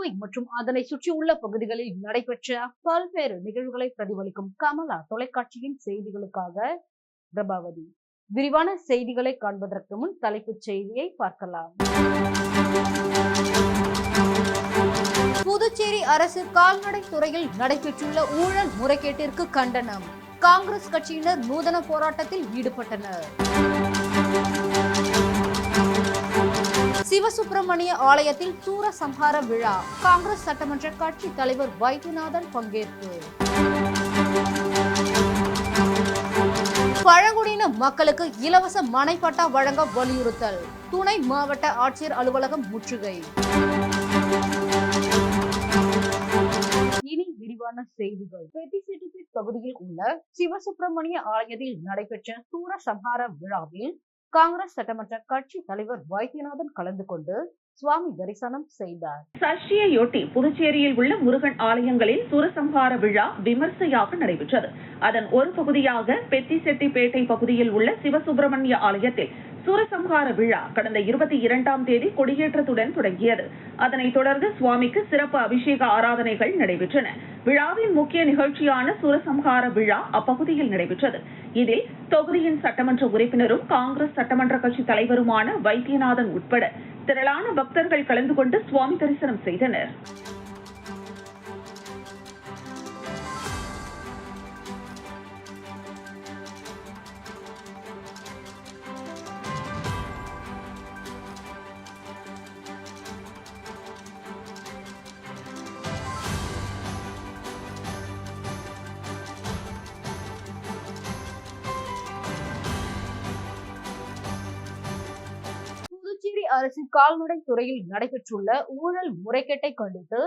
புதுவை மற்றும் அதனை சுற்றியுள்ள பகுதிகளில் நடைபெற்ற பல்வேறு நிகழ்வுகளை பிரதிபலிக்கும் கமலா தொலைக்காட்சியின் செய்திகளுக்காக பிரபாவதி. விரிவான செய்திகளை காண்பதற்கு முன் தலைப்புச் செய்தியை பார்க்கலாம். புதுச்சேரி அரசு கால்நடை துறையில் நடைபெற்றுள்ள ஊழல் முறைகேட்டிற்கு கண்டனம். காங்கிரஸ் கட்சியினர் நூதன போராட்டத்தில் ஈடுபட்டனர். சிவசுப்பிரமணிய ஆலயத்தில் சூரசம்ஹார விழா. காங்கிரஸ் சட்டமன்ற கட்சி தலைவர் வைத்தியநாதன் பங்கேற்பு. பழங்குடியின மக்களுக்கு இலவச மனைப்பட்டா வழங்க வலியுறுத்தல். துணை மாவட்ட ஆட்சியர் அலுவலகம் முற்றுகை. இனி விரிவான செய்திகள். பெட்டிசெட்டிபேட் பகுதியில் உள்ள சிவசுப்பிரமணிய ஆலயத்தில் நடைபெற்ற சூரசம்ஹார விழாவில் காங்கிரஸ் சட்டமன்ற கட்சி தலைவர் வைத்தியநாதன் கலந்து கொண்டு சுவாமி தரிசனம் செய்தார். சஷ்டியையொட்டி புதுச்சேரியில் உள்ள முருகன் ஆலயங்களில் சுரசம்ஹார விழா விமர்சையாக நடைபெற்றது. அதன் ஒரு பகுதியாக பெத்திசெட்டிப்பேட்டை பகுதியில் உள்ள சிவசுப்பிரமணிய ஆலயத்தில் சூரசம்ஹார விழா கடந்த இருபத்தி இரண்டாம் தேதி கொடியேற்றத்துடன் தொடங்கியது. அதனைத் தொடர்ந்து சுவாமிக்கு சிறப்பு அபிஷேக ஆராதனைகள் நடைபெற்றன. விழாவின் முக்கிய நிகழ்ச்சியான சூரசம்ஹார விழா அப்பகுதியில் நடைபெற்றது. இதில் தொகுதியின் சட்டமன்ற உறுப்பினரும் காங்கிரஸ் சட்டமன்ற கட்சி தலைவருமான வைத்தியநாதன் உட்பட திரளான பக்தர்கள் கலந்து கொண்டு சுவாமி தரிசனம் செய்தனர். அரசு கால்நடை துறையில் நடைபெற்றுள்ள ஊழல் முறைகேட்டை கண்டித்து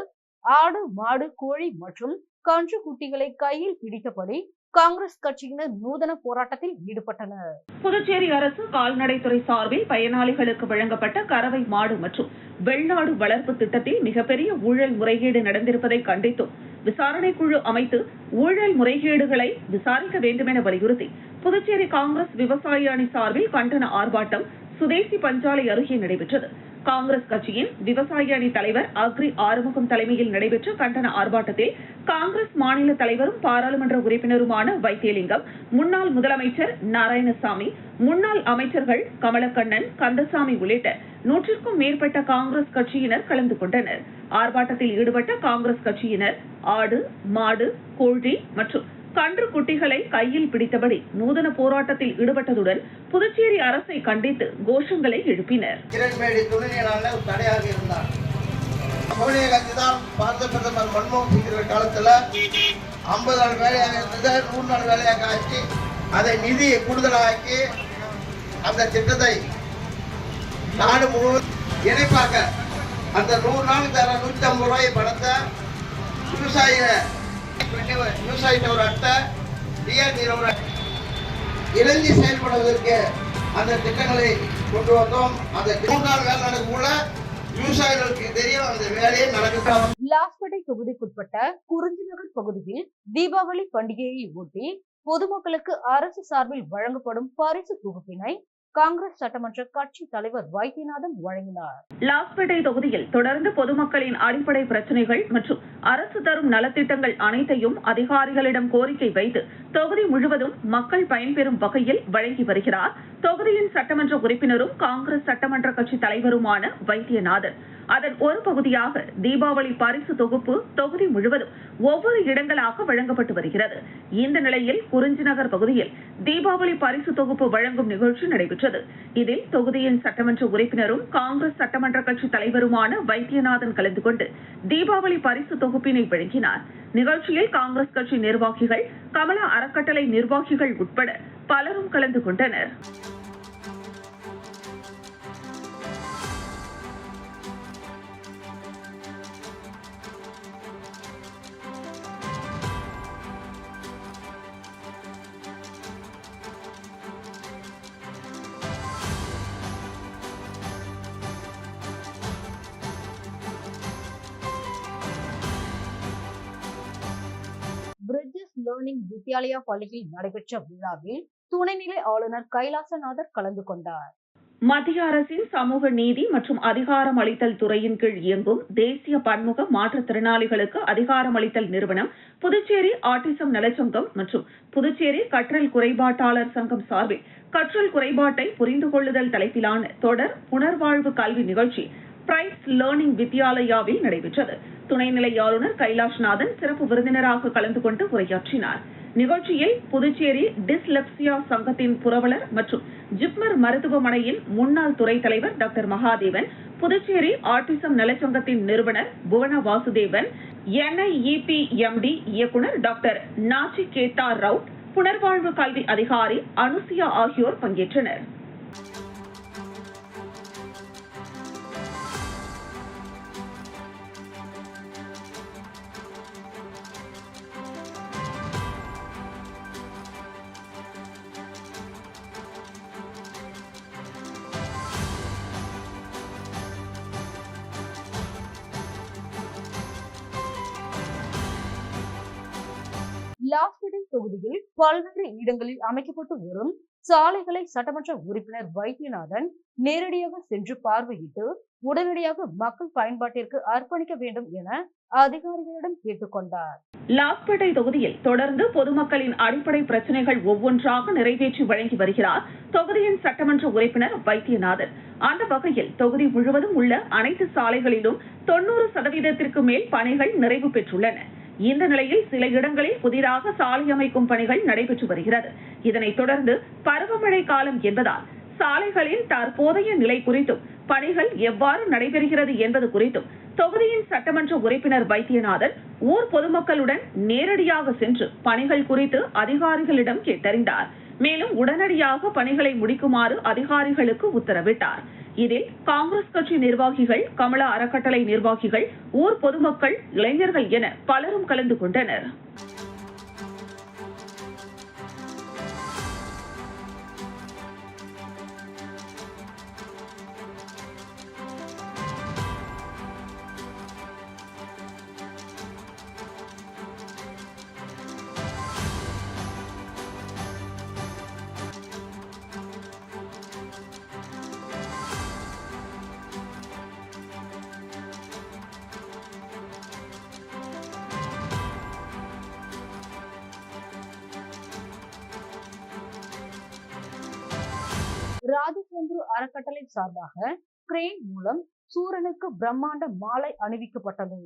ஆடு மாடு கோழி மற்றும் கன்று குட்டிகளை கையில் பிடித்தபடி காங்கிரஸ் கட்சியினர் நூதன போராட்டத்தில் ஈடுபட்டனர். புதுச்சேரி அரசு கால்நடைத்துறை சார்பில் பயனாளிகளுக்கு வழங்கப்பட்ட கறவை மாடு மற்றும் வெள்ளாடு வளர்ப்பு திட்டத்தில் மிகப்பெரிய ஊழல் முறைகேடு நடந்திருப்பதை கண்டித்தும் விசாரணை குழு அமைத்து ஊழல் முறைகேடுகளை விசாரிக்க வேண்டும் என வலியுறுத்தி புதுச்சேரி காங்கிரஸ் விவசாய அணி சார்பில் கண்டன ஆர்ப்பாட்டம் சுதேசி பஞ்சாலை அருகே நடைபெற்றது. காங்கிரஸ் கட்சியின் விவசாய அணி தலைவர் அக்ரி ஆறுமுகம் தலைமையில் நடைபெற்ற கண்டன ஆர்ப்பாட்டத்தில் காங்கிரஸ் மாநில தலைவரும் பாராளுமன்ற உறுப்பினருமான வைத்தியலிங்கம் முன்னாள் முதலமைச்சர் நாராயணசாமி முன்னாள் அமைச்சர்கள் கமலக்கண்ணன் கந்தசாமி உள்ளிட்ட நூற்றுக்கும் மேற்பட்ட காங்கிரஸ் கட்சியினர் கலந்து கொண்டனர். ஆர்ப்பாட்டத்தில் ஈடுபட்ட காங்கிரஸ் கட்சியினர் ஆடு மாடு கோழி மற்றும் கன்று குட்டிகளை கையில் பிடித்தபடி நூதன போராட்டத்தில் ஈடுபட்டதுடன் புதுச்சேரி அரசை கண்டித்து கோஷங்களை எழுப்பினர். கிரண்பேடி துணைநிலான ஒரு தடையாக இருந்தார். சோனியா காந்தி தான் பாரத பிரதமர் மன்மோகன் சிங் இருக்கிற காலத்துல ஐம்பது நாள் வேலையாக இருந்தது நூறு நாள் வேலையாக ஆக்கி அதை நிதியை கூடுதலாக்கி அந்த திட்டத்தை நாடு முழுவதும் இணைப்பாக்க அந்த நூறு நாள் தர நூற்றி ஐம்பது ரூபாய் பணத்தை விவசாய விவசாயிட்ட ஒரு அட்டை டிஆர்டியில் ஒரு இணைந்து செயல்படுவதற்கு அந்த திட்டங்களை கொண்டு வந்தோம். அந்த மூணு வேலை நடக்குள்ள விவசாயிகளுக்கு தெரியும் அந்த வேலையே நடக்கட்டும் லாஸ்பேட்டை தொகுதிக்குட்பட்ட குறிஞ்சிநகர் பகுதியில் தீபாவளி பண்டிகையை ஒட்டி பொதுமக்களுக்கு அரசு சார்பில் வழங்கப்படும் பரிசு தொகுப்பினை காங்கிரஸ் சட்டமன்ற கட்சி தலைவர் வைத்தியநாதன் வழங்கினார். லாஸ்பேட்டை தொகுதியில் தொடர்ந்து பொதுமக்களின் அடிப்படை பிரச்சனைகள் மற்றும் அரசு தரும் நலத்திட்டங்கள் அனைத்தையும் அதிகாரிகளிடம் கோரிக்கை வைத்து தொகுதி முழுவதும் மக்கள் பயன்பெறும் வகையில் வழங்கி வருகிறார். தொகுதியின் சட்டமன்ற உறுப்பினரும் காங்கிரஸ் சட்டமன்ற கட்சி தலைவருமான வைத்தியநாதன். அதன் ஒரு பகுதியாக தீபாவளி பரிசு தொகுப்பு தொகுதி முழுவதும் ஒவ்வொரு இடங்களாக வழங்கப்பட்டு வருகிறது. இந்த நிலையில் குறிஞ்சி நகர் பகுதியில் தீபாவளி பரிசு தொகுப்பு வழங்கும் நிகழ்ச்சி நடைபெற்றது. இதில் தொகுதியின் சட்டமன்ற உறுப்பினரும் காங்கிரஸ் சட்டமன்ற கட்சி தலைவருமான வைத்தியநாதன் கலந்து கொண்டு தீபாவளி பரிசு தொகுப்பினை வழங்கினார். நிகழ்ச்சியில் காங்கிரஸ் கட்சி நிர்வாகிகள் கமலா அறக்கட்டளை நிர்வாகிகள் உட்பட பலரும் கலந்து கொண்டனர். லேர்னிங் வித்யாலயா பள்ளியில் நடைபெற்ற விழாவில் துணைநிலை ஆளுநர் கைலாசநாதர் கலந்து கொண்டார். மத்திய அரசின் சமூக நீதி மற்றும் அதிகாரம் அளித்தல் துறையின் கீழ் இயங்கும் தேசிய பன்முக மாற்றுத்திறனாளிகளுக்கு அதிகாரம் அளித்தல் நிறுவனம் புதுச்சேரி ஆட்டிசம் நலச்சங்கம் மற்றும் புதுச்சேரி கற்றல் குறைபாட்டாளர் சங்கம் சார்பில் கற்றல் குறைபாட்டை புரிந்து கொள்ளுதல் தலைப்பிலான தொடர் புனர்வாழ்வு கல்வி நிகழ்ச்சி பிரைஸ் லேர்னிங் வித்யாலயாவில் நடைபெற்றது. துணைநிலை ஆளுநர் கைலாஷ்நாதன் சிறப்பு விருந்தினராக கலந்து கொண்டு உரையாற்றினார். நிகழ்ச்சியில் புதுச்சேரி டிஸ்லெப்சியா சங்கத்தின் புரவலர் மற்றும் ஜிப்மர் மருத்துவமனையின் முன்னாள் துறை தலைவர் டாக்டர் மகாதேவன் புதுச்சேரி ஆட்டிசம் நலச்சங்கத்தின் நிறுவனர் புவன வாசுதேவன் என்ஐஇபி எம்டி இயக்குனர் டாக்டர் நாச்சிகேதா ரவுட் புனர்வாழ்வு கல்வி அதிகாரி அனுசியா ஆகியோர் பங்கேற்றனர். தொகுதியில் பல்வேறு இடங்களில் அமைக்கப்பட்டு வரும் சாலைகளை சட்டமன்ற உறுப்பினர் வைத்தியநாதன் நேரடியாக சென்று பார்வையிட்டு உடனடியாக மக்கள் பயன்பாட்டிற்கு அர்ப்பணிக்க வேண்டும் என அதிகாரிகளிடம் கேட்டுக்கொண்டார். லாஸ்பேட்டை தொகுதியில் தொடர்ந்து பொதுமக்களின் அடிப்படை பிரச்சனைகள் ஒவ்வொன்றாக நிறைவேற்றி வழங்கி வருகிறார் தொகுதியின் சட்டமன்ற உறுப்பினர் வைத்தியநாதன். அந்த வகையில் தொகுதி முழுவதும் உள்ள அனைத்து சாலைகளிலும் தொன்னூறு சதவீதத்திற்கு மேல் பணிகள் நிறைவு பெற்றுள்ளன. இந்த நிலையில் சில இடங்களில் புதிதாக சாலை அமைக்கும் பணிகள் நடைபெற்று வருகிறது. இதனைத் தொடர்ந்து பருவமழை காலம் என்பதால் சாலைகளின் தற்போதைய நிலை குறித்தும் பணிகள் எவ்வாறு நடைபெறுகிறது என்பது குறித்தும் தொகுதியின் சட்டமன்ற உறுப்பினர் வைத்தியநாதன் ஊர் பொதுமக்களுடன் நேரடியாக சென்று பணிகள் குறித்து அதிகாரிகளிடம் கேட்டறிந்தார். மேலும் உடனடியாக பணிகளை முடிக்குமாறு அதிகாரிகளுக்கு உத்தரவிட்டார். இதில் காங்கிரஸ் கட்சி நிர்வாகிகள் கமலா அறக்கட்டளை நிர்வாகிகள் ஊர் பொதுமக்கள் இளைஞர்கள் என பலரும் கலந்து கொண்டனர். அறக்கட்டளை சார்பாக கிரேன் மூலம் சூரனுக்கு பிரம்மாண்ட மாலை அணிவிக்கப்பட்டது.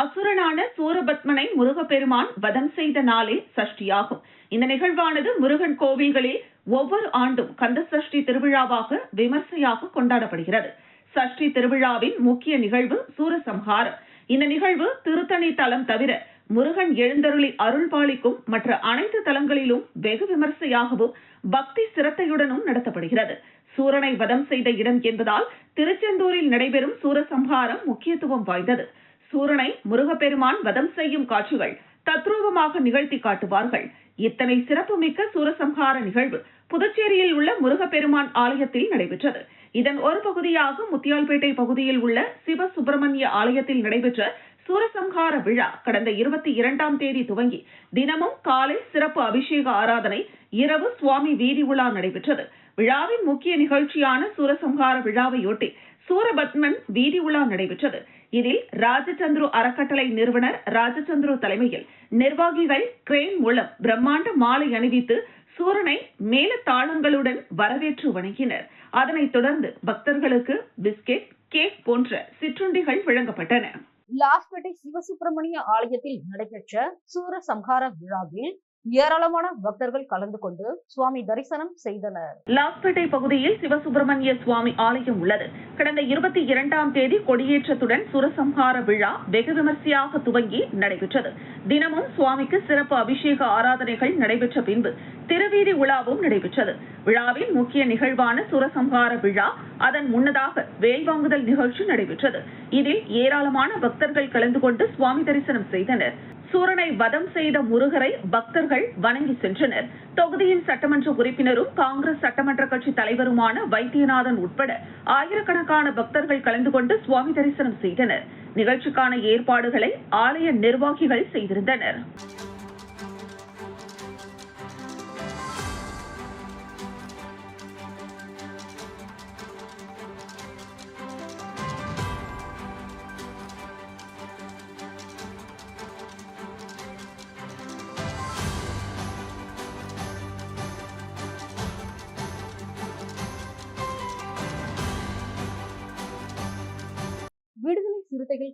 அசுரனான சூரபத்மனை முருகப்பெருமான் வதம் செய்த நாளே சஷ்டியாகும். இந்த நிகழ்வானது முருகன் கோவில்களில் ஒவ்வொரு ஆண்டும் கந்த சஷ்டி திருவிழாவாக விமர்சையாக கொண்டாடப்படுகிறது. சஷ்டி திருவிழாவின் முக்கிய நிகழ்வு சூரசம்ஹாரம். இந்த நிகழ்வு திருத்தணி தலம் தவிர முருகன் எழுந்தருளி அருள்பாளிக்கும் மற்ற அனைத்து தலங்களிலும் வெகு விமர்சையாகவும் பக்தி சிரத்தையுடனும் நடத்தப்படுகிறது. சூரனை வதம் செய்த இடம் என்பதால் திருச்செந்தூரில் நடைபெறும் சூரசம்ஹாரம் முக்கியத்துவம் வாய்ந்தது. சூரனை முருகப்பெருமான் வதம் செய்யும் காட்சிகள் தத்ரூபமாக நிகழ்த்தி காட்டுவார்கள். இத்தனை சிறப்புமிக்க சூரசம்ஹார நிகழ்வு புதுச்சேரியில் உள்ள முருகப்பெருமான் ஆலயத்தில் நடைபெற்றது. இதன் ஒரு பகுதியாக முத்தியால்பேட்டை பகுதியில் உள்ள சிவ சுப்பிரமணிய ஆலயத்தில் நடைபெற்ற சூரசம்ஹார விழா கடந்த இருபத்தி இரண்டாம் தேதி துவங்கி தினமும் காலை சிறப்பு அபிஷேக ஆராதனை இரவு சுவாமி வீதி உலா நடைபெற்றது. விழாவின் முக்கிய நிகழ்ச்சியான சூரசம்ஹார விழாவையொட்டி சூரபத்மன் வீதி உலா நடைபெற்றது. இதில் ராஜச்சந்திரு அறக்கட்டளை நிறுவனர் ராஜச்சந்திரு தலைமையில் நிர்வாகிகள் கிரேன் மூலம் பிரம்மாண்ட மாலை அணிவித்து சூரனை மேல தாளங்களுடன் வரவேற்று வணங்கினர். அதனைத் தொடர்ந்து பக்தர்களுக்கு பிஸ்கெட் கேக் போன்ற சிற்றுண்டிகள் வழங்கப்பட்டன. லாஸ்பேட்டை சிவசுப்பிரமணிய ஆலயத்தில் நடைபெற்ற சூரசம்ஹார விழாவில் ஏராளமான பக்தர்கள் கலந்து கொண்டு சுவாமி தரிசனம் செய்தனர். லாஸ்பேட்டை பகுதியில் சிவசுப்பிரமணிய சுவாமி ஆலயம் உள்ளது. கடந்த இருபத்தி இரண்டாம் தேதி கொடியேற்றத்துடன் சுரசம்ஹார விழா வெகு விமர்சையாக துவங்கி நடைபெற்றது. தினமும் சுவாமிக்கு சிறப்பு அபிஷேக ஆராதனைகள் நடைபெற்ற பின்பு திருவீதி உலாவும் நடைபெற்றது. விழாவின் முக்கிய நிகழ்வான சுரசம்ஹார விழா அதன் முன்னதாக வேல் வாங்குதல் நிகழ்ச்சி நடைபெற்றது. இதில் ஏராளமான பக்தர்கள் கலந்து கொண்டு சுவாமி தரிசனம் செய்தனர். சூரனை வதம் செய்த முருகரை பக்தர்கள் வணங்கி சென்றனர் தொகுதியின் சட்டமன்ற உறுப்பினரும் காங்கிரஸ் சட்டமன்ற கட்சி தலைவருமான வைத்தியநாதன் உட்பட ஆயிரக்கணக்கான பக்தர்கள் கலந்து கொண்டு சுவாமி தரிசனம் செய்தனர். நிகழ்ச்சிக்கான ஏற்பாடுகளை ஆலய நிர்வாகிகள் செய்திருந்தனர்.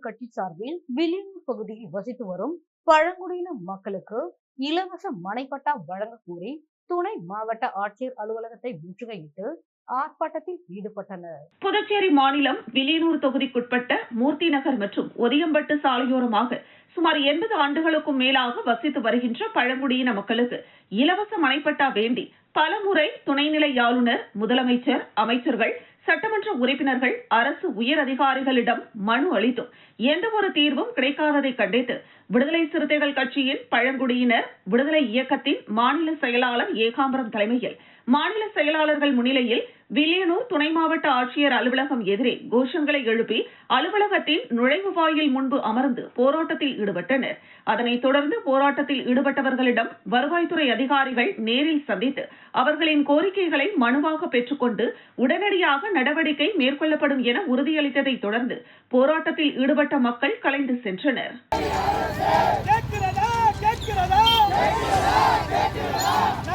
கட்சி சார்பில் வில்லியனூர் பகுதியில் வசித்து வரும் பழங்குடியின மக்களுக்கு இலவச மனைப்பட்டா வழங்க கோரி துணை மாவட்ட ஆட்சியர் அலுவலகத்தை முற்றுகையிட்டு ஆர்ப்பாட்டத்தில் ஈடுபட்டனர். புதுச்சேரி மாநிலம் வில்லியனூர் தொகுதிக்குட்பட்ட மூர்த்தி நகர் மற்றும் ஒதியம்பட்டு சாலையோரமாக சுமார் எண்பது ஆண்டுகளுக்கும் மேலாக வசித்து வருகின்ற பழங்குடியின மக்களுக்கு இலவச மனைப்பட்டா வேண்டி பலமுறை துணைநிலை ஆளுநர் முதலமைச்சர் அமைச்சர்கள் சட்டமன்ற உறுப்பினர்கள் அரசு உயர் அதிகாரிகளிடம் மனு அளித்தும் எந்த ஒரு தீர்வும் கிடைக்காததை கண்டித்து விடுதலை சிறுத்தைகள் கட்சியின் பழங்குடியினர் விடுதலை இயக்கத்தின் மாநில செயலாளர் ஏகாம்பரம் தலைமையில் மாநில செயலாளர்கள் முன்னிலையில் வில்லியனூர் துணை மாவட்ட ஆட்சியர் அலுவலகம் எதிரே கோஷங்களை எழுப்பி அலுவலகத்தின் நுழைவு வாயில் முன்பு அமர்ந்து போராட்டத்தில் ஈடுபட்டனர். அதனைத் தொடர்ந்து போராட்டத்தில் ஈடுபட்டவர்களிடம் வருவாய்த்துறை அதிகாரிகள் நேரில் சந்தித்து அவர்களின் கோரிக்கைகளை மனுவாக பெற்றுக்கொண்டு உடனடியாக நடவடிக்கை மேற்கொள்ளப்படும் என உறுதியளித்ததைத் தொடர்ந்து போராட்டத்தில் ஈடுபட்ட மக்கள் கலைந்து சென்றனர். கேட்கிறதா? கேட்கிறதா? கேட்கிறதா?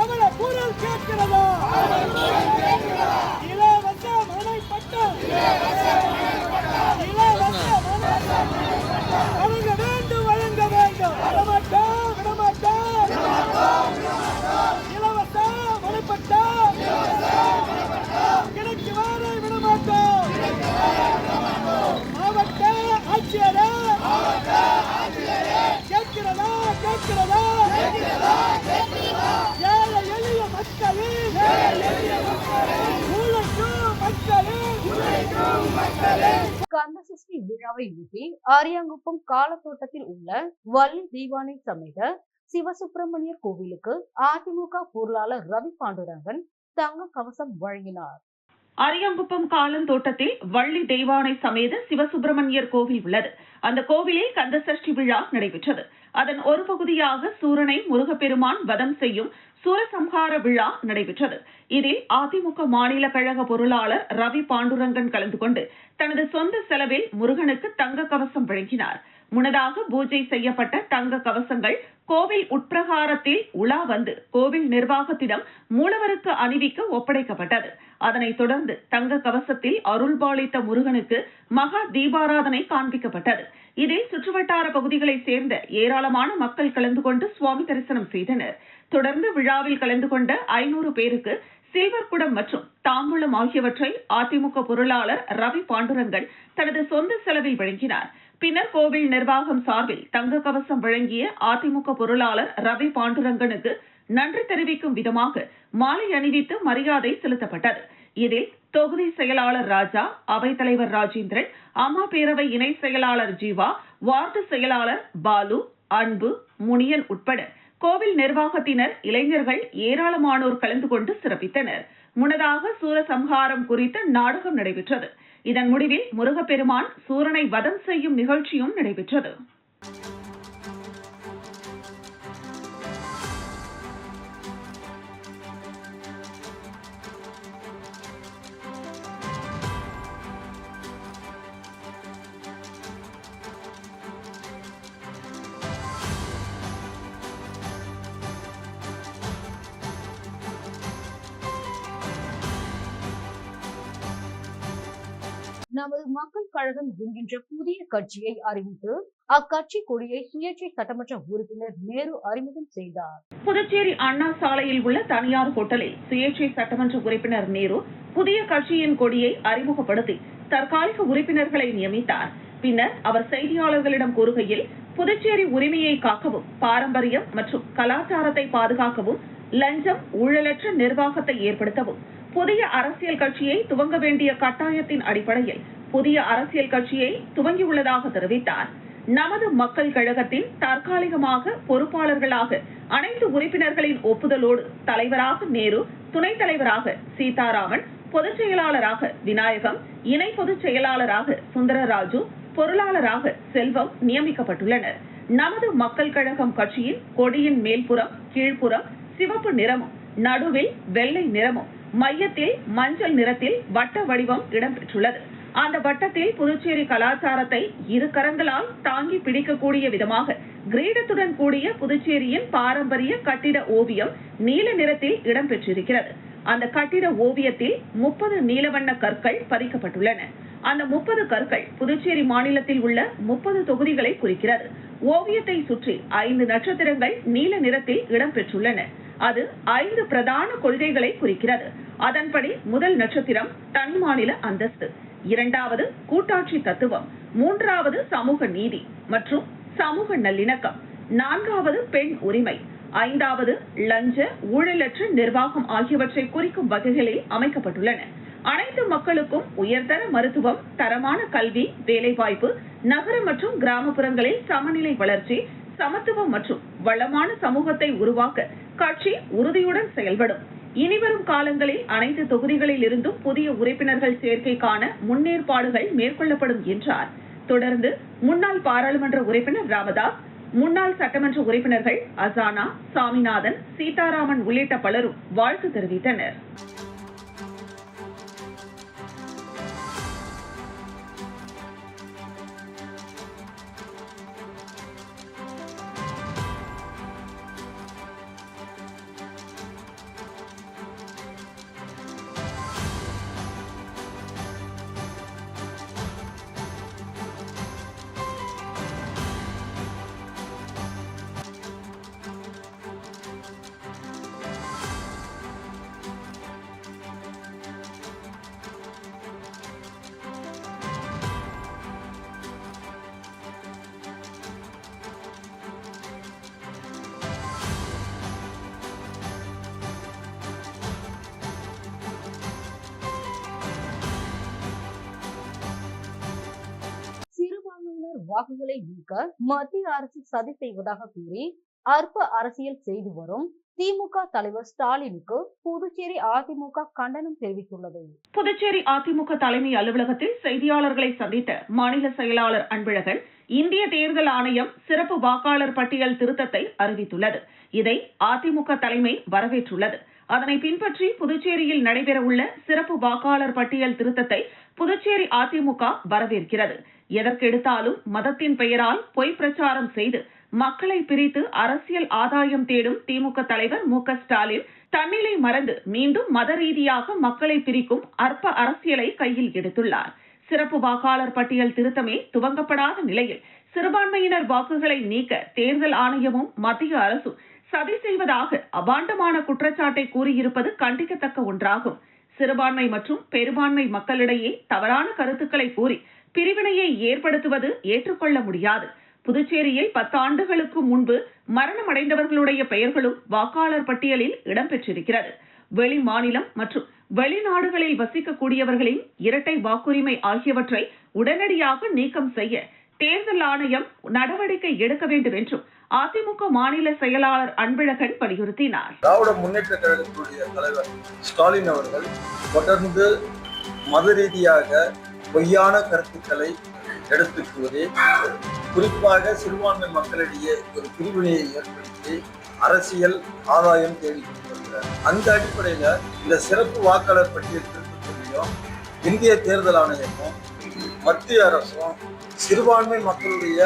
அவள குரல் கேட்கிறதா? இலவச மனை பட்டம் இலவச மனை வழங்க வேண்டும் வழங்க வேண்டும். விடமாட்டோம் விடமாட்டோம் இலவச மனைப்பட்டம் கிடைக்கு வாரை விடமாட்டோம் மாவட்ட ஆட்சியரே. கேட்கிறதா கேட்கிறதா ஏழை எளிய மக்களே உழைக்கும் மக்களே கந்தசஷ்டி விழாவை ஒட்டி ஆரியாங்குப்பம் காலத்தோட்டத்தில் உள்ள வள்ளி தீவானை சமேத சிவசுப்பிரமணியர் கோவிலுக்கு அதிமுக பொருளாளர் ரவி பாண்டுரங்கன் தங்க கவசம் வழங்கினார். அரியாங்குப்பம் காலம் தோட்டத்தில் வள்ளி தெய்வானை சமேத சிவசுப்பிரமணியர் கோவில் உள்ளது. அந்த கோவிலில் கந்தசஷ்டி விழா நடைபெற்றது. அதன் ஒரு பகுதியாக சூரனை முருகப்பெருமான் வதம் செய்யும் சூரசம்ஹார விழா நடைபெற்றது. இதில் அதிமுக மாநில கழக பொருளாளர் ரவி பாண்டுரங்கன் கலந்து கொண்டு தனது சொந்த செலவில் முருகனுக்கு தங்க கவசம் வழங்கினார். முன்னதாக பூஜை செய்யப்பட்ட தங்க கவசங்கள் கோவில் உட்பிரகாரத்தில் உலா வந்து கோவில் நிர்வாகத்திடம் மூலவருக்கு அணிவிக்க ஒப்படைக்கப்பட்டது. அதனைத் தொடர்ந்து தங்க கவசத்தில் அருள்பாலித்த முருகனுக்கு மகா தீபாராதனை காண்பிக்கப்பட்டது. இதில் சுற்றுவட்டார பகுதிகளைச் சேர்ந்த ஏராளமான மக்கள் கலந்து கொண்டு சுவாமி தரிசனம் செய்தனர். தொடர்ந்து விழாவில் கலந்து கொண்ட ஐநூறு பேருக்கு சில்வர் குடம் மற்றும் தாம்பூலம் ஆகியவற்றை அதிமுக பொருளாளர் ரவி பாண்டுரங்கன் தனது சொந்த செலவில் வழங்கினார். பின்னர் கோவில் நிர்வாகம் சார்பில் தங்க கவசம் வழங்கிய அதிமுக பொருளாளர் ரவி பாண்டுரங்கனுக்கு நன்றி தெரிவிக்கும் விதமாக மாலை அணிவித்து மரியாதை செலுத்தப்பட்டது. இதில் தொகுதி செயலாளர் ராஜா அவைத்தலைவர் ராஜேந்திரன் அம்மா பேரவை இணை செயலாளர் ஜீவா வார்டு செயலாளர் பாலு அன்பு முனியன் உட்பட கோவில் நிர்வாகத்தினர் இளைஞர்கள் ஏராளமானோர் கலந்து கொண்டு சிறப்பித்தனர். முன்னதாக சூரசம்ஹாரம் குறித்த நாடகம் நடைபெற்றது. இதன் முடிவில் முருகப்பெருமான் சூரனை வதம் செய்யும் நிகழ்ச்சியும் நடைபெற்றது. நமது மக்கள் கழகம் என்கின்ற புதிய கட்சியை அறிவித்து அக்கட்சி கொடியை சுயேட்சை சட்டமன்ற உறுப்பினர் நேரு அறிமுகம் செய்தார். புதுச்சேரி அண்ணா சாலையில் உள்ள தனியார் ஹோட்டலில் சுயேட்சை சட்டமன்ற உறுப்பினர் நேரு புதிய கட்சியின் கொடியை அறிமுகப்படுத்தி தற்காலிக உறுப்பினர்களை நியமித்தார். பின்னர் அவர் செய்தியாளர்களிடம் கூறுகையில் புதுச்சேரி உரிமையை காக்கவும் பாரம்பரியம் மற்றும் கலாச்சாரத்தை பாதுகாக்கவும் லஞ்சம் ஊழலற்ற நிர்வாகத்தை ஏற்படுத்தவும் புதிய அரசியல் கட்சியை துவங்க வேண்டிய கட்டாயத்தின் அடிப்படையில் புதிய அரசியல் கட்சியை துவங்கியுள்ளதாக தெரிவித்தார். நமது மக்கள் கழகத்தின் தற்காலிகமாக பொறுப்பாளர்களாக அனைத்து உறுப்பினர்களின் ஒப்புதலோடு தலைவராக நேரு துணைத் தலைவராக சீதாராமன் பொதுச் செயலாளராக விநாயகம் இணை பொதுச் செயலாளராக சுந்தரராஜு பொருளாளராக செல்வம் நியமிக்கப்பட்டுள்ளனர். நமது மக்கள் கழகம் கட்சியின் கொடியின் மேல்புறம் கீழ்ப்புறம் சிவப்பு நிறமும் நடுவில் வெள்ளை நிறமும் மையத்தில் மஞ்சள் நிறத்தில் வட்ட வடிவம் இடம்பெற்றுள்ளது. அந்த வட்டத்தில் புதுச்சேரி கலாச்சாரத்தை இரு கரங்களால் தாங்கி பிடிக்கக்கூடிய விதமாக கிரீடத்துடன் கூடிய புதுச்சேரியின் பாரம்பரிய கட்டிட ஓவியம் நீல நிறத்தில் இடம்பெற்றிருக்கிறது. அந்த கட்டிட ஓவியத்தில் முப்பது நீலவண்ண கற்கள் பதிக்கப்பட்டுள்ளன. அந்த முப்பது கற்கள் புதுச்சேரி மாநிலத்தில் உள்ள முப்பது தொகுதிகளை குறிக்கிறது. ஓவியத்தை சுற்றி ஐந்து நட்சத்திரங்கள் நீல நிறத்தில் இடம்பெற்றுள்ளன. அது ஐந்து பிரதான கொள்கைகளை குறிக்கிறது. அதன்படி முதல் நட்சத்திரம் தனி மாநில அந்தஸ்து. இரண்டாவது கூட்டாட்சி தத்துவம். மூன்றாவது சமூக நீதி மற்றும் சமூக நல்லிணக்கம். நான்காவது பெண் உரிமை. ஐந்தாவது லஞ்ச ஊழலற்ற நிர்வாகம் ஆகியவற்றை குறிக்கும் வகைகளில் அமைக்கப்பட்டுள்ளன. அனைத்து மக்களுக்கும் உயர்தர மருத்துவம் தரமான கல்வி வேலைவாய்ப்பு நகர மற்றும் கிராமப்புறங்களில் சமநிலை வளர்ச்சி சமத்துவம் மற்றும் வளமான சமூகத்தை உருவாக்க கட்சி உறுதியுடன் செயல்படும். இனிவரும் காலங்களில் அனைத்து தொகுதிகளில் இருந்தும் புதிய உறுப்பினர்கள் சேர்க்கைக்கான முன்னேற்பாடுகள் மேற்கொள்ளப்படும் என்றார். தொடர்ந்து முன்னாள் பாராளுமன்ற உறுப்பினர் ராமதாஸ் முன்னாள் சட்டமன்ற உறுப்பினர்கள் அசானா சாமிநாதன் சீதாராமன் உள்ளிட்ட பலரும் வாழ்த்து தெரிவித்தனர். வாக்குகளை ஈர்க்க மத்திய அரசு சதி செய்வதாக கூறி அற்ப அரசியல் செய்து வரும் திமுக தலைவர் ஸ்டாலினுக்கு புதுச்சேரி அதிமுக கண்டனம் தெரிவித்துள்ளது. புதுச்சேரி அதிமுக தலைமை அலுவலகத்தில் செய்தியாளர்களை சந்தித்த மாநில செயலாளர் அன்பழகன் இந்திய தேர்தல் ஆணையம் சிறப்பு வாக்காளர் பட்டியல் திருத்தத்தை அறிவித்துள்ளது. இதை அதிமுக தலைமை வரவேற்றுள்ளது. அதனை பின்பற்றி புதுச்சேரியில் நடைபெறவுள்ள சிறப்பு வாக்காளர் பட்டியல் திருத்தத்தை புதுச்சேரி அதிமுக வரவேற்கிறது. எதற்கெடுத்தாலும் மதத்தின் பெயரால் பொய் பிரச்சாரம் செய்து மக்களை பிரித்து அரசியல் ஆதாயம் தேடும் திமுக தலைவர் மு க ஸ்டாலின் தன்னிலை மறந்து மீண்டும் மத ரீதியாக மக்களை பிரிக்கும் அற்ப அரசியலை கையில் எடுத்துள்ளார். சிறப்பு வாக்காளர் பட்டியல் திருத்தமே துவங்கப்படாத நிலையில் சிறுபான்மையினர் வாக்குகளை நீக்க தேர்தல் ஆணையமும் மத்திய அரசும் சதி செய்வதாக அபாண்டமான குற்றச்சாட்டை கூறியிருப்பது கண்டிக்கத்தக்க ஒன்றாகும். சிறுபான்மை மற்றும் பெரும்பான்மை மக்களிடையே தவறான கருத்துக்களை கூறி பிரிவினையை ஏற்படுத்துவது ஏற்றுக்கொள்ள முடியாது. புதுச்சேரியில் பத்தாண்டுகளுக்கு முன்பு மரணமடைந்தவர்களுடைய பெயர்களும் வாக்காளர் பட்டியலில் இடம்பெற்றிருக்கிறது. வெளி மாநிலம் மற்றும் வெளிநாடுகளில் வசிக்கக்கூடியவர்களின் இரட்டை வாக்குரிமை ஆகியவற்றை உடனடியாக நீக்கம் செய்ய தேர்தல் ஆணையம் நடவடிக்கை எடுக்க வேண்டும் என்றும் அதிமுக மாநில செயலாளர் அன்பழகன் வலியுறுத்தினார். திராவிட முன்னேற்ற கழகத்தினுடைய தலைவர் ஸ்டாலின் அவர்கள் தொடர்ந்து மத ரீதியாக பொய்யான கருத்துக்களை எடுத்து குறிப்பாக சிறுபான்மை மக்களிடையே ஒரு பிரிவினையை ஏற்படுத்தி அரசியல் ஆதாயம் தேடி வருகிறார் அந்த அடிப்படையில இந்த சிறப்பு வாக்காளர் பட்டியல் திருத்தத்தையும் இந்திய தேர்தல் ஆணையமும் மத்திய அரசும் சிறுபான்மை மக்களுடைய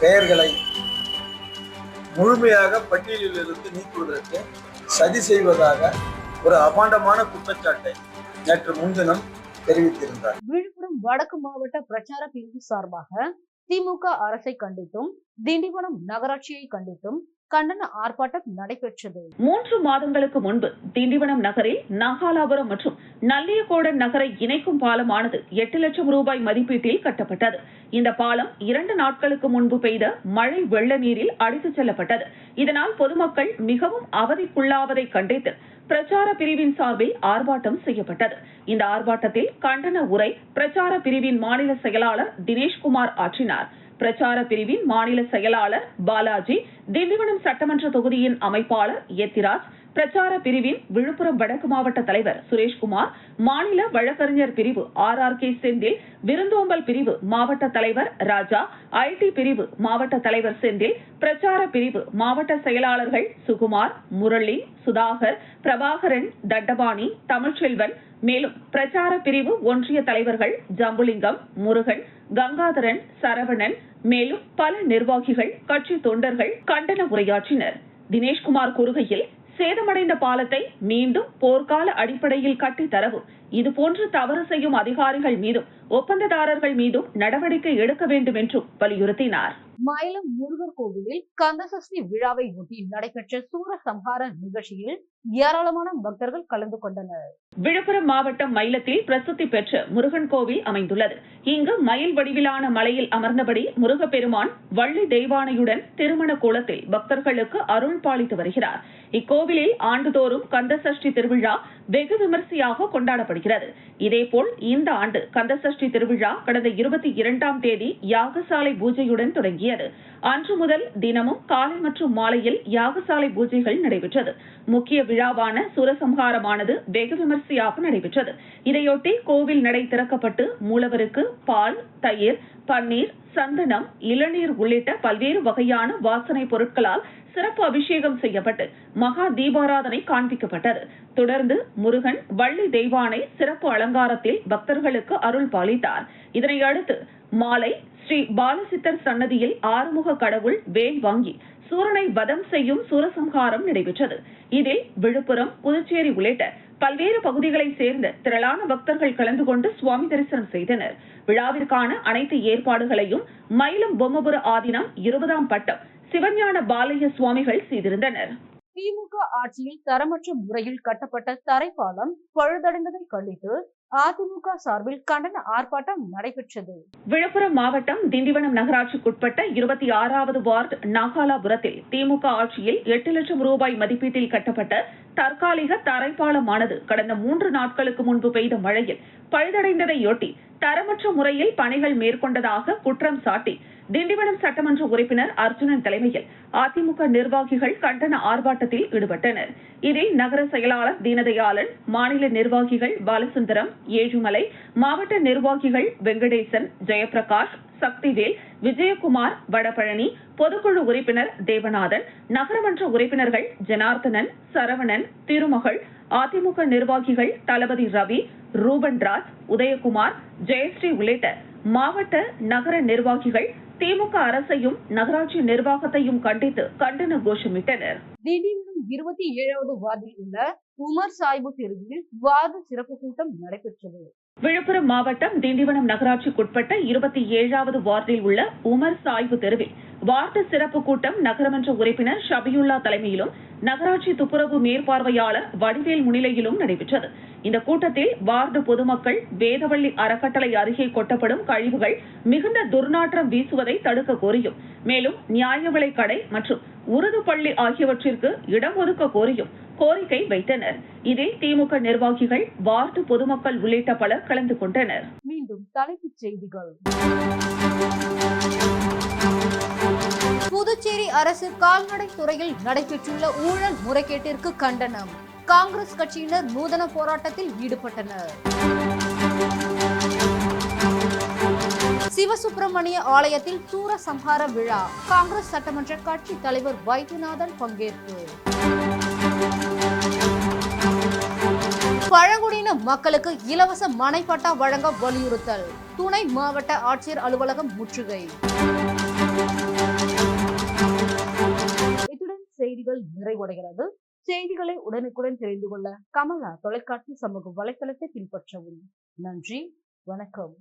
பெயர்களை முழுமையாக பட்டியலில் இருந்து நீக்குவதற்கு சதி செய்வதாக ஒரு அபாண்டமான குற்றச்சாட்டை நேற்று முன்தினம் தெரிவித்திருந்தார். விழுப்புரம் வடக்கு மாவட்ட பிரச்சார பிரிவு சார்பாக திமுக அரசை கண்டித்தும் திண்டிவனம் நகராட்சியை கண்டித்தும் கண்டன ஆர்ப்பாட்டம் நடைபெற்றது. மூன்று மாதங்களுக்கு முன்பு திண்டிவனம் நகரில் நாகாலாபுரம் மற்றும் நல்லியக்கோடன் நகரை இணைக்கும் பாலமானது எட்டு லட்சம் ரூபாய் மதிப்பீட்டில் கட்டப்பட்டது. இந்த பாலம் இரண்டு நாட்களுக்கு முன்பு பெய்த மழை வெள்ள நீரில் அடித்துச் செல்லப்பட்டது. இதனால் பொதுமக்கள் மிகவும் அவதிக்குள்ளாவதை கண்டித்து பிரச்சார பிரிவின் சார்பில் ஆர்ப்பாட்டம் செய்யப்பட்டது. இந்த ஆர்ப்பாட்டத்தில் கண்டன உரை பிரச்சார பிரிவின் மாநில செயலாளர் தினேஷ்குமார் ஆற்றினார். பிரச்சார பிரிவின் மாநில செயலாளர் பாலாஜி திண்டிவனம் சட்டமன்ற தொகுதியின் அமைப்பாளர் எத்திராஜ் பிரச்சார பிரிவின் விழுப்புரம் வடக்கு மாவட்ட தலைவர் சுரேஷ்குமார் மாநில வழக்கறிஞர் பிரிவு ஆர் ஆர் கே செந்தில் விருந்தோம்பல் பிரிவு மாவட்ட தலைவர் ராஜா ஐடி பிரிவு மாவட்ட தலைவர் செந்தில் பிரச்சார பிரிவு மாவட்ட செயலாளர்கள் சுகுமார் முரளி சுதாகர் பிரபாகரன் தண்டபாணி தமிழ்ச்செல்வன் மேலும் பிரச்சார பிரிவு ஒன்றிய தலைவர்கள் ஜம்புலிங்கம் முருகன் கங்காதரன் சரவணன் மேலும் பல நிர்வாகிகள் கட்சி தொண்டர்கள் கண்டன உரையாற்றினர். தினேஷ்குமார் கூறுகையில் சேதமடைந்த பாலத்தை மீண்டும் போர்க்கால அடிப்படையில் கட்டித்தரவும் இதுபோன்று தவறு செய்யும் அதிகாரிகள் மீதும் ஒப்பந்ததாரர்கள் மீதும் நடவடிக்கை எடுக்க வேண்டும் என்றும் வலியுறுத்தினார். மயிலம் முருகர் கோவிலில் கந்தசஷ்டி விழாவை ஒட்டி நடைபெற்ற சூரசம்ஹார நிகழ்ச்சியில் ஏராளமான பக்தர்கள் கலந்து கொண்டனர். விழுப்புரம் மாவட்டம் மயிலத்தில் பிரசித்தி பெற்ற முருகன் கோவில் அமைந்துள்ளது. இங்கு மயில் வடிவிலான மலையில் அமர்ந்தபடி முருகப்பெருமான் வள்ளி தெய்வானையுடன் திருமண கோலத்தில் பக்தர்களுக்கு அருள் பாலித்து வருகிறார். இக்கோவிலில் ஆண்டுதோறும் கந்தசஷ்டி திருவிழா வெகு விமரிசையாக கொண்டாடப்படுகிறது. வருகிறது இதேபோல் இந்த ஆண்டு கந்தசஷ்டி திருவிழா கடந்த இருபத்தி இரண்டாம் தேதி யாகசாலை பூஜையுடன் தொடங்கியது. அன்று முதல் தினமும் காலை மற்றும் மாலையில் யாகசாலை பூஜைகள் நடைபெற்றது. முக்கிய விழாவான சுரசம்ஹாரமானது வெகு விமரிசையாக நடைபெற்றது. இதையொட்டி கோவில் நடை திறக்கப்பட்டு மூலவருக்கு பால் தயிர் பன்னீர் சந்தனம் இளநீர் உள்ளிட்ட பல்வேறு வகையான வாசனை பொருட்களால் சிறப்பு அபிஷேகம் செய்யப்பட்டு மகா தீபாராதனை காண்பிக்கப்பட்டது. தொடர்ந்து முருகன் வள்ளி தெய்வானை சிறப்பு அலங்காரத்தில் பக்தர்களுக்கு அருள் பாலித்தார். இதனை அடுத்து மாலை ஸ்ரீ பாலசித்தர் சன்னதியில் ஆறுமுக கடவுள் வேல் வாங்கி சூரனை வதம் செய்யும் சூரசம்ஹாரம் நடைபெற்றது. இதில் விழுப்புரம் புதுச்சேரி உள்ளிட்ட பல்வேறு பகுதிகளைச் சேர்ந்த திரளான பக்தர்கள் கலந்து கொண்டு சுவாமி தரிசனம் செய்தனர். விழாவிற்கான அனைத்து ஏற்பாடுகளையும் மயிலம் பொம்மபுர ஆதீனம் இருபதாம் பட்டம் சிவஞான பாலய்ய சுவாமிகள் செய்திருந்தனர். திமுக ஆட்சியில் தரமற்ற முறையில் கட்டப்பட்ட தரைப்பாலம் பழுதடைந்ததை கண்டித்து அதிமுக சார்பில் கண்டன ஆர்ப்பாட்டம் நடைபெற்றது. விழுப்புரம் மாவட்டம் திண்டிவனம் நகராட்சிக்குட்பட்ட இருபத்தி ஆறாவது வார்டு நாகாலாபுரத்தில் திமுக ஆட்சியில் எட்டு லட்சம் ரூபாய் மதிப்பீட்டில் கட்டப்பட்ட தற்காலிக தரைப்பாலமானது கடந்த மூன்று நாட்களுக்கு முன்பு பெய்த மழையில் பழுதடைந்ததையொட்டி தரமற்ற முறையில் பணிகள் மேற்கொண்டதாக குற்றம் சாட்டி திண்டிவனம் சட்டமன்ற உறுப்பினர் அர்ஜுனன் தலைமையில் அதிமுக நிர்வாகிகள் கண்டன ஆர்ப்பாட்டத்தில் ஈடுபட்டனர். இதில் நகர செயலாளர் தீனதயாளன் மாநில நிர்வாகிகள் பாலசுந்தரம் ஏழுமலை மாவட்ட நிர்வாகிகள் வெங்கடேசன் ஜெயபிரகாஷ் சக்திவேல் விஜயகுமார் வடபழனி பொதுக்குழு உறுப்பினர் தேவநாதன் நகரமன்ற உறுப்பினர்கள் ஜனார்த்தனன் சரவணன் திருமகள் அதிமுக நிர்வாகிகள் தளபதி ரவி ரூபன் ராஜ் உதயகுமார் ஜெயஸ்ரீ உள்ளிட்ட மாவட்ட நகர நிர்வாகிகள் திமுக அரசையும் நகராட்சி நிர்வாகத்தையும் கண்டித்து கண்டன கோஷமிட்டனர். திண்டிவனம் இருபத்தி ஏழாவது வார்டில் உள்ள உமர் சாய்பு தெருவில் வார்டு சிறப்பு கூட்டம் நடைபெற்றது. விழுப்புரம் மாவட்டம் திண்டிவனம் நகராட்சிக்குட்பட்ட இருபத்தி ஏழாவது வார்டில் உள்ள உமர் சாய்வு தெருவில் வார்டு சிறப்பு கூட்டம் நகரமன்ற உறுப்பினர் ஷபியுல்லா தலைமையிலும் நகராட்சி துப்புரவு மேற்பார்வையாளர் வடிவேல் முன்னிலையிலும் நடைபெற்றது. இந்த கூட்டத்தில் வார்டு பொதுமக்கள் வேதவள்ளி அறக்கட்டளை அருகே கொட்டப்படும் கழிவுகள் மிகுந்த துர்நாற்றம் வீசுவதை தடுக்க கோரியும். மேலும் நியாய விலை கடை மற்றும் உருது பள்ளி ஆகியவற்றிற்கு இடம் ஒதுக்க கோரியும் கோரிக்கை வைத்தனர். இதில் திமுக நிர்வாகிகள் வார்டு பொதுமக்கள் உள்ளிட்ட பலர் கலந்து கொண்டனர். மீண்டும் தலைப்புச் செய்திகள். புதுச்சேரி அரசு கால்நடை துறையில் நடைபெற்றுள்ள ஊழல் முறைகேட்டிற்கு கண்டனம். காங்கிரஸ் கட்சியினர் நூதன போராட்டத்தில் ஈடுபட்டனர். சிவசுப்பிரமணிய ஆலயத்தில் தூர சம்ஹார விழா. காங்கிரஸ் சட்டமன்ற கட்சி தலைவர் வைத்தியநாதன் பங்கேற்பு. பழங்குடியின மக்களுக்கு இலவச மனைப்பட்டா வழங்க வலியுறுத்தல். துணை மாவட்ட ஆட்சியர் அலுவலகம் முற்றுகை. இத்துடன் செய்திகள் நிறைவடைகிறது. செய்திகளை உடனுக்குடன் தெரிந்து கொள்ள கமலா தொலைக்காட்சி சமூக வலைத்தளத்தை பின்பற்றவும். நன்றி வணக்கம்.